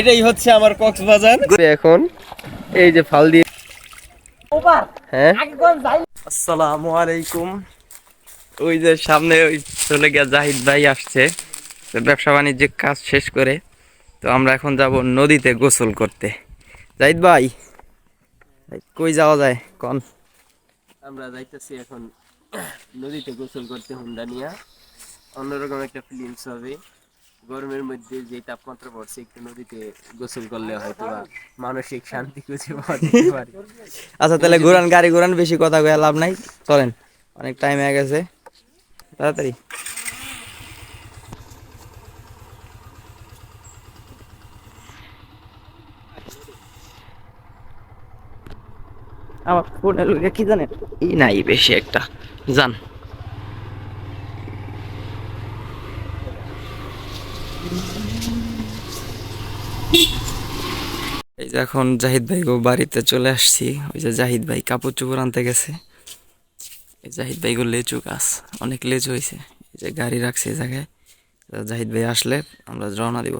এটাই হচ্ছে আমার কক্সবাজার। এখন এই যে ফাল দিয়ে হ্যাঁ? আসসালামু আলাইকুম। ওই যে সামনে ওই চলে গিয়া জাহিদ ভাই আসছে। ব্যবসা বাণিজ্যিক কাজ শেষ করে তো আমরা এখন যাব নদীতে গোসল করতে। জাহিদ ভাই ভাই, কই যাওয়া যায়? কোন। আমরা যাইতেছি এখন নদীতে গোসল করতে হুন্ডা নিয়া। অন্যরকম একটা ফিলিংস হবে। গরমের মধ্যে যে তাপমাত্রা পড়ছে একটু নদীতে গোসল করলে হয়তো বা মানসিক শান্তি খুঁজে পাওয়া যেতে পারে। আচ্ছা তাহলে ঘুরান গাড়ি ঘুরান বেশি কথা কয়ে লাভ নাই। চলেন অনেক টাইম হয়ে গেছে। তাড়াতাড়ি। আমার ফোনে লুকে কি জানেন? এই নাই বেশি একটা। জান এই যে এখন জাহিদ ভাই গো বাড়িতে চলে আসছি। ওই যে জাহিদ ভাই কাপড় চোপড় আনতে গেছে। এই জাহিদ ভাই গো লেচু গাছ অনেক লেচু হয়েছে এই যে গাড়ি রাখছে এই জায়গায়। জাহিদ ভাই আসলে আমরা রওনা দিব।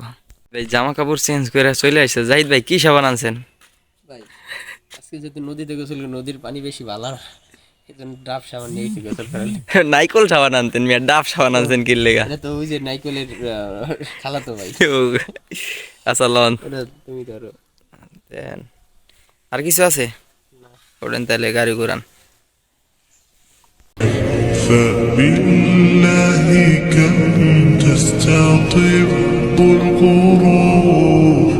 ভাই জামা কাপড় চেঞ্জ করে চলে আসছে। জাহিদ ভাই কি সাবান আনছেন? ভাই আজকে যেহেতু নদীতে করি, নদীর পানি বেশি ভালো না। ডাব সাবান নিয়ে একটু গোসল করালে নাইকল সাবান আনতেন মিয়া ডাব সাবান আনছেন কি লেগা এটা তো ওই যে নাইকলের আহ, খালাতো ভাই আচ্ছা লন ওটা তুমি ধরো দেন আর কিছু আছে ওঠেন তাহলে গাড়ি ঘুরান فبالله كم تستطيب الغرور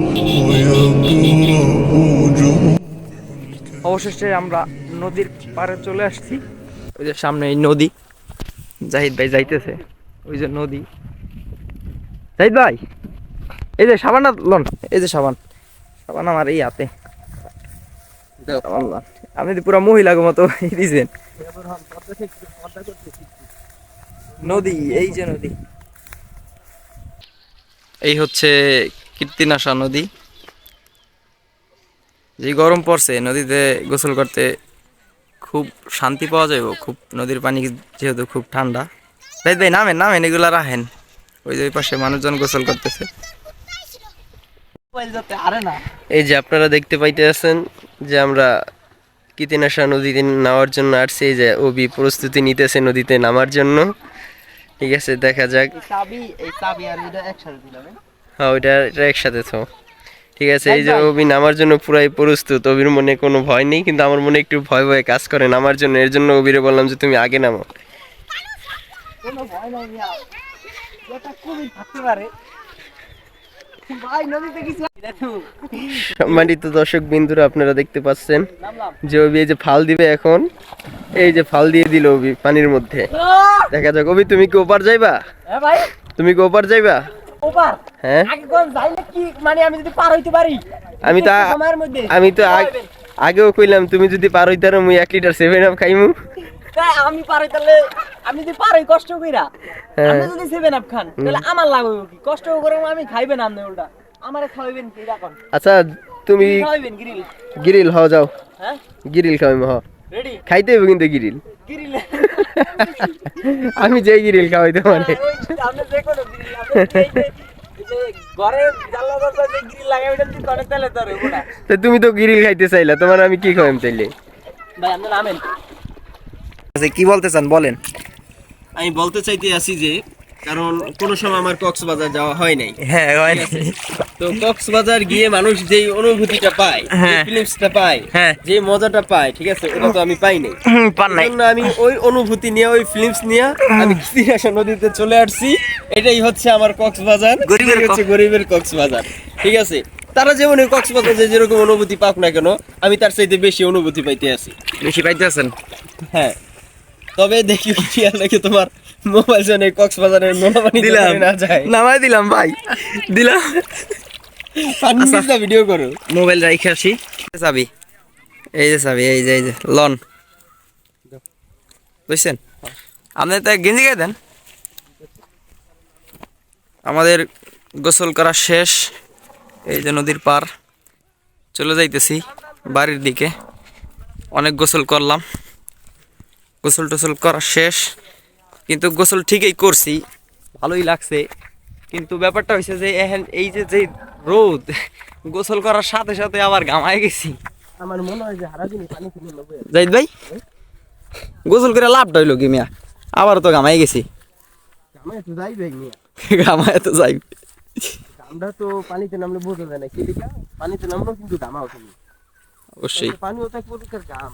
ويبرأ جرور অবশেষে আমরা নদীর পাড়ে চলে আসছি। ওই যে সামনে এই নদী। জাহিদ ভাই যাইতেছে। ওই যে নদী। জাহিদ ভাই এই যে সাবান লন। এই যে সাবান। সাবান আমার এই হাতে। আপনি তো পুরো মহিলার মতো ই দিছেন। নদী এই যে নদী। এই হচ্ছে কীর্তিনাশা নদী। যে গরম পড়ছে নদীতে গোসল করতে খুব শান্তি পাওয়া যাবে খুব নদীর পানি যেহেতু খুব ঠান্ডা। ভাই ভাই নামেন নামেন এগুলা রাখেন। ওই যে ওই পাশে মানুষজন গোসল করতেছে। এই যে আপনারা দেখতে পাইতে আছেন যে আমরা কীতিনাশা নদীতে নামার জন্য আসছি এই যে অবি প্রস্তুতি নিতেছে নদীতে নামার জন্য। ঠিক আছে দেখা যাক। হ্যাঁ ওইটা এটা একসাথে তো ঠিক আছে এই যে অবি নামার জন্য পুরাই প্রস্তুত অবির মনে কোনো ভয় নেই কিন্তু আমার মনে একটু ভয় ভয় কাজ করে নামার জন্য এর জন্য অবিরে বললাম যে তুমি আগে নামো। সম্মানিত দর্শক বিন্দুরা আপনারা দেখতে পাচ্ছেন যে অবি এই যে ফাল দিবে এখন এই যে ফাল দিয়ে দিল অবি পানির মধ্যে। দেখা যাক অবি তুমি কি ওপার যাইবা? হ্যাঁ তুমি কি ওপার যাইবা? ওপার হ্যাঁ? আগে কোন যাইলে কি মানে আমি যদি পার হইতে পারি? আমি তো সময়ের মধ্যে। আমি তো আগেও কইলাম তুমি যদি পার হইতারো মুই এক লিটার সেভেন আপ খাইমু। আমি পার হইতালে আমি যদি পার হই কষ্ট কইরা? হ্যাঁ। আপনি যদি সেভেন আপ খান তাহলে আমার লাভ হইব কি? কষ্ট করে আমি খাইবেন আপনি আমারে খাওয়াইবেন কি? রাখুন আচ্ছা তুমি খাওয়াইবেন? গ্রিল। গিরিল হ যাও। হ্যাঁ? গিরিল খাওয়াইম হ। রেডি খাইতে হইব কিন্তু গিরিল। গ্রিল। আমি যে গিরিল মানে তাহলে তো আর হইবো না তো তুমি তো গিরিল খাইতে চাইলা তোমার আমি কি খাওয়াইম চাইলে ভাই আপনি নামেন আচ্ছা কি বলতে চান বলেন। আমি বলতে চাইতে আছি যে কারণ কোনো সময় আমার কক্সবাজার যাওয়া হয় নাই। হ্যাঁ তো কক্সবাজার গিয়ে মানুষ যেই অনুভূতিটা পায় হ্যাঁ। ফিলিংসটা পায় হ্যাঁ। যে মজাটা পায় ঠিক আছে ওটা তো আমি পাই নাই। পান নাই। আমি ওই অনুভূতি নিয়ে ওই ফিল্মস নিয়ে আমি নদীতে চলে আসছি। এটাই হচ্ছে আমার কক্সবাজার গরিবের হচ্ছে গরিবের কক্সবাজার ঠিক আছে? তারা যেমন কক্সবাজারে যেরকম অনুভূতি পাক না কেন আমি তার চাইতে বেশি অনুভূতি পাইতে আছি। বেশি পাইতে আছেন? হ্যাঁ। তবে দেখি কি আর নাকি তোমার মোবাইল জনে কক্সবাজারের নোনাপানি দিলাম। না যায়। নামাই দিলাম ভাই। দিলাম। ভিডিও করো। মোবাইল রাইখে আসি। চাবি। এই যে চাবি এই যে এই যে লন। বুঝছেন? আপনি তো গেঞ্জি গায়ে দেন। আমাদের গোসল করা শেষ। এই যে নদীর পার। চলে যাইতেছি বাড়ির দিকে। অনেক গোসল করলাম। গোসল টোসল করা শেষ। কিন্তু গোসল ঠিকই করছি। ভালোই লাগছে। কিন্তু ব্যাপারটা হয়েছে যে এখন এই যে যে রোদ গোসল করার সাথে সাথে আবার ঘামায় গেছি। আমার মনে হয় যে হারা দিন পানি ফেলে নেব জাহিদ ভাই গোসল করে লাভটা হইল কি মিয়া? আবার তো ঘামাই গেছি। আমি একটু যাই ব্যাগ নিয়ে ঘামায় তো যাই আমরা তো পানিতে নামলে বোঝা যায় না কি পানিতে নামলেও কিন্তু দামা ওঠেনি। অবশ্যই। পানি ওটা পরিষ্কার গাম